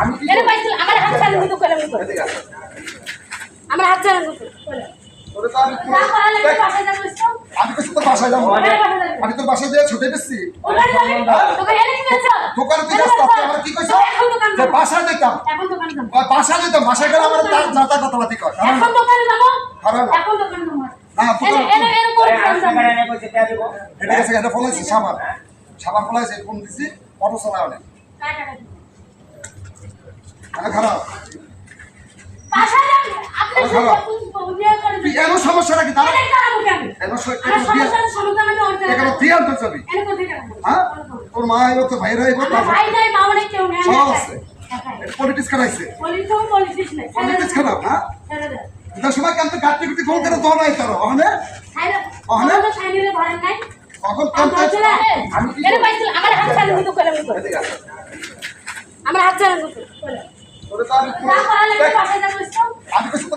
আমি কি পাইছিল আমার হাত। আমার হাত তো বাসায় যাব আমি তো বাসায় দিয়ে ছুটে দিচ্ছি করেছ? দোকানে তুই যাস আমার কি কইছ? যে বাসায় যেতাম। এখন দোকান যাব। বাসায় যেতাম বাসায় গেলে আমার তার যাতা কথাবার্তি কর। হ্যাঁ? এখন দোকানে যাব? হারাম। এখন দোকানে যাব। না, এটা গেছে সাবান। সাবান ফোন দিছি অটো চালায় অনেক কাই টাকা দিবি? আমি খারাপ বাসায় যাবি আপনি আরে খারাপ। বিয়ে করে তুই দিবেন এমন সমস্যা নাকি তার এনে কারাবো কেন এমন স- আমার একটু দিয়ে- সমস্যার সমাধান আমি ওর এখানে জায়গায় দিয়ে আনতে যাবি এনে কোথায় গেলাম হ্যাঁ? তোর মা এলো তো ভাইরা নেই সব আছে। পলিটিক্স খারাইছে পলিটিক্স খারাপ হ্যাঁ? ছেড়ে সময় কেন তো গাড়ি গুটি ফোন করে দৌড়াই তোর? ওখানে ওখানে? তখন কেন কি আমার হাত আসো। আমার হাত ছাড়েন 我的咖啡